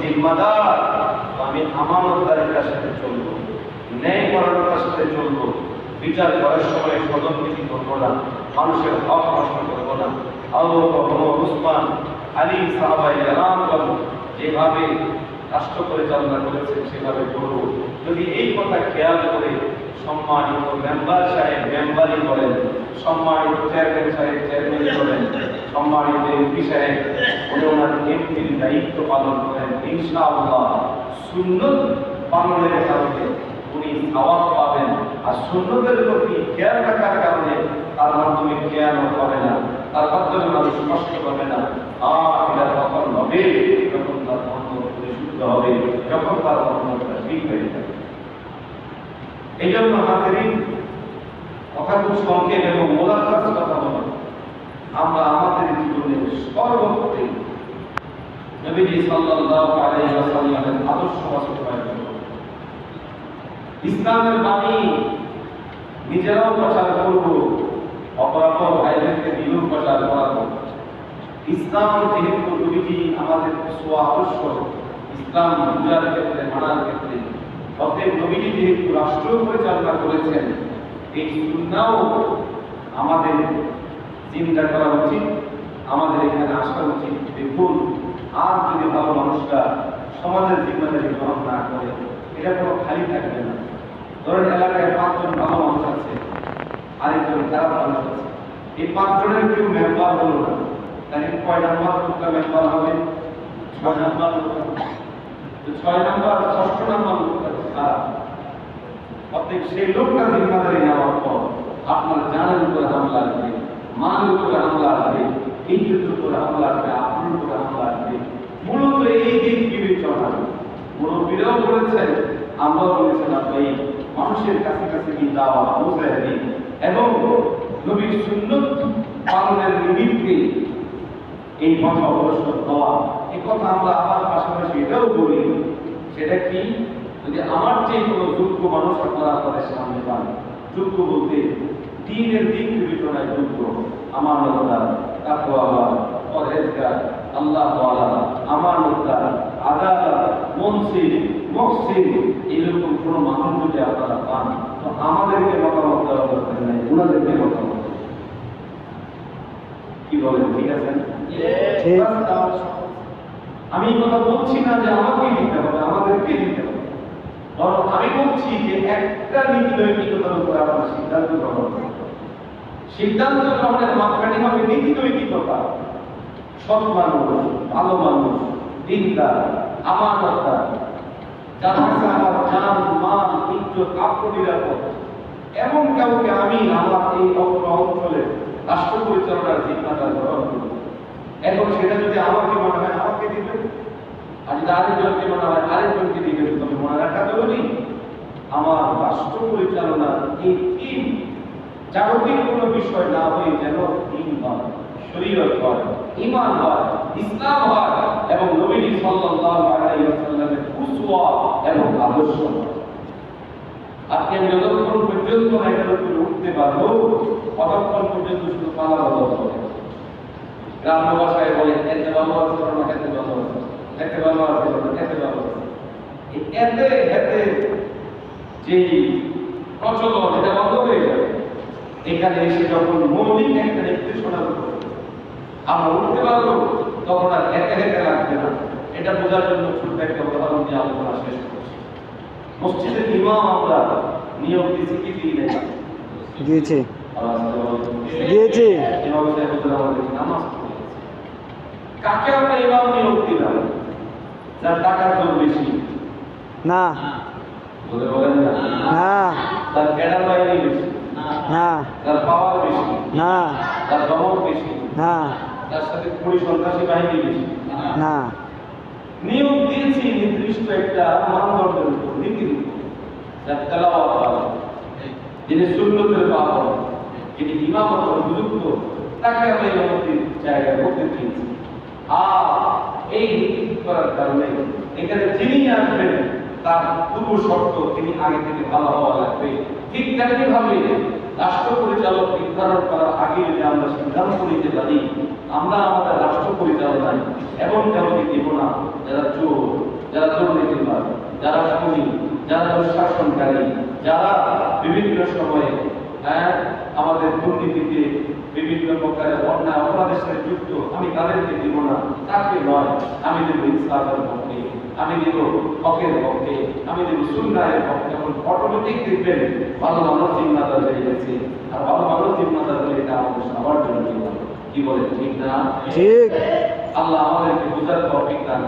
জিম্মাদার, আমি আমি আমানতদারের সাথে চলবো, ন্যায় পরায়ণতার সাথে চলবো, বিচার করার সময় সদননীতি করব না, মানুষের হক নষ্ট করব না। আল্লাহ উসমান, আলী সাহাবাই এলাম যেভাবে রাষ্ট্র পরিচালনা করেছেন, সেভাবে করব। যদি এই কথা খেয়াল করে সম্মানিত মেম্বার সাহেব, মেম্বারই করেন সম্মানিত চেয়ারম্যান সাহেব, চেয়ারম্যানই করেন সম্মানিত এমপি সাহেব, উনি ওনার এমপির দায়িত্ব পালন করেন। ইনশাআল্লাহ সুন্নত পালনের কারণে উনি সওয়াব পাবেন। আর সুন্নতের প্রতি খেয়াল রাখার কারণে তার মাধ্যমে জ্ঞানও হবে না। তার মাধ্যমে মানুষ কষ্ট পাবে না। আর এটা তখন হবে, যখন তার মন পরিশুদ্ধ হবে, যখন তার যাবে এই জন্য হাতেরই খুব সংক্ষেপ এবং মোলাকার কথা বলো, আমরা আমাদের জীবনে সর্বত্রে নবীজি সাল্লাল্লাহু আলাইহি ওয়াসাল্লামের আদর্শ বাস্তবায়ন করব ইসলামের বাণী নিজেরাও প্রচার করব, অপরাপর ভাইদেরকে দিলেও প্রচার করাবো। ইসলাম যেহেতু নবীজি আমাদের সোয়া আদর্শ, ইসলাম বুঝার ক্ষেত্রে, মানার ক্ষেত্রে অতএব নবীজি যেহেতু রাষ্ট্র পরিচালনা করেছেন। এই সুন্নাও আমাদের চিন্তা করা উচিত, আমাদের এখানে আসা উচিত। দেখুন, আর যদি ভালো মানুষরা সমাজের জিম্মাদারি গ্রহণ না করে, এটা কোনো খালি থাকবে না। ধরেন এলাকায় পাঁচজন ভালো মানুষ আছে, আরেকজন খারাপ মানুষ আছে। এই পাঁচজনের কেউ মেম্বার হলো না। তাহলে কয় নাম্বার লোকটা মেম্বার হবে? ছয় নাম্বার লোকটা ছয় নাম্বার ষষ্ঠ নাম্বার লোকটা খারাপ সেই লোকটা জিম্মাদারি নেওয়ার পর আপনার জানের উপরে হামলা আসবে মানের উপরে হামলা আসবে ইজ্জতের উপরে হামলা আসবে, আপনার উপরে হামলা আসবে, মূলত এই দিক বিবেচনা মুরব্বীরাও বলেছেন, আমরাও বলেছেন আপনি মানুষের কাছে কাছে কি দাওয়া পৌঁছায় দিন। এবং নবীর সুন্নত পালনের নিমিত্তে এই কথা অবশ্যই দেওয়া এই কথা আমরা আবার পাশাপাশি এটাও বলি, সেটা কি? যদি আমার চেয়ে কোনো যোগ্য মানুষ আপনারা আপনাদের সামনে পান যোগ্য বলতে দিনের দিক বিবেচনায় যোগ্য আমার লোকদার তাকওয়ালা পরহেজগার আল্লাহ আমার লোকদার আদালত মনসির মকসিদ এরকম কোনো মানুষ যদি আপনারা পান তো আমাদেরকে মতামত দেওয়ার দরকার নেই ওনাদেরকে মতামত দেন। কি বলেন ঠিক আছে। আমি কথা বলছি না যে আমাকে দিতে হবে আমাদেরকে দিতে হবে বরং আমি বলছি যে একটা সিদ্ধান্ত গ্রহণ সিদ্ধান্ত গ্রহণের মাপকাঠি হবে সৎ মানুষ, ভালো মানুষ, দিনদার, আমানতদার আমার এমন কাউকে আমি আমার এই অত্র অঞ্চলে রাষ্ট্র পরিচালনার জিম্মাদার গ্রহণ করব এখন সেটা যদি আমাকে মনে হয়, আমাকে দিবেন? আর যদি আরেকজনকে মনে হয় আরেকজনকে দিবেন তবে মনে রাখা জরুরি আমার রাষ্ট্র পরিচালনার এই তিন জাগতিক কোনো বিষয় না হয়ে যেন দিন শরীয়ত হয়, ইমান হয়, ইসলাম হয়, এবং নবীজি সাল্লাল্লাহু আলাইহি ওয়াসাল্লামের উসওয়া এবং আদর্শ। আপনি আমি যতক্ষণ পর্যন্ত না উঠতে পারব, ততক্ষণ পর্যন্ত শুধু পালা বদল হবে গ্রাম্য ভাষায় বলে, এতে ভালো আছে না ভালো আছে এতে ভালো আছে এতে ভালো আছে। এই এতে এতে যে প্রচলন এটা বন্ধ হয়ে যাবে এখানে এসে যখন মৌলিক একটা নির্দেশনা আমরা উঠতে পারব তখন আর একে একে লাগবে না। এটা বোঝার জন্য ছোট্ট একটা উদাহরণ দিয়ে আলোচনা শেষ করছি। মসজিদের ইমাম আমরা নিয়োগ দিয়েছি কি দিই না দিয়েছে। দিয়েছে। ইমাম সাহেব নামাজ কাকে আমরা ইমাম নিয়োগ দিলাম? যার টাকার জোর বেশি। না। বলে বলেন না। না। তার ক্যাডার বাইরে বেশি। না। তার পাওয়ার বেশি। না। তার দমক বেশি। না। তার সাথে কুড়ি সন্ত্রাসী বাহিনী বেশি। না। নিয়োগ দিয়েছি নির্দিষ্ট একটা মানদণ্ডের উপর নীতির উপর। যার তেলাওয়াত হয় যিনি সুন্নতের পালন যিনি ইমামত উপযুক্ত তাকে আমরা ইমামতির জায়গায় করতে দিয়েছি আর এই করার কারণে এখানে যিনি আসবেন, তার পূর্ব শর্ত তিনি আগে থেকে ভালো হওয়া লাগবে। ঠিক তেমনি ভাবে রাষ্ট্র পরিচালক নির্ধারণ করার আগে যদি আমরা সিদ্ধান্ত নিতে পারি, আমরা আমাদের রাষ্ট্র পরিচালনায় এমন কাউকে দেব না। যারা চোর, যারা দুর্নীতিবাদ যারা খুনি, যারা দুঃশাসনকারী, যারা বিভিন্ন সময়ে হ্যাঁ আমাদের দুর্নীতিতে বিভিন্ন প্রকারের অন্যায় অপরাধের সাথে যুক্ত আমি তাদেরকে দিব না। তাকে নয় আমি দেব ইসলামের পক্ষে আমি দেব হকের পক্ষে আমি দেব সুন্দরের পক্ষে। এখন অটোমেটিক দেখবেন ভালো মানুষ জিম্মাদার হয়ে গেছে। আর ভালো মানুষ জিম্মাদার হলে এটা আমাদের সবার জন্য কি বলে ঠিক না? ঠিক। আল্লাহ আমাদেরকে বুঝার তৌফিক দান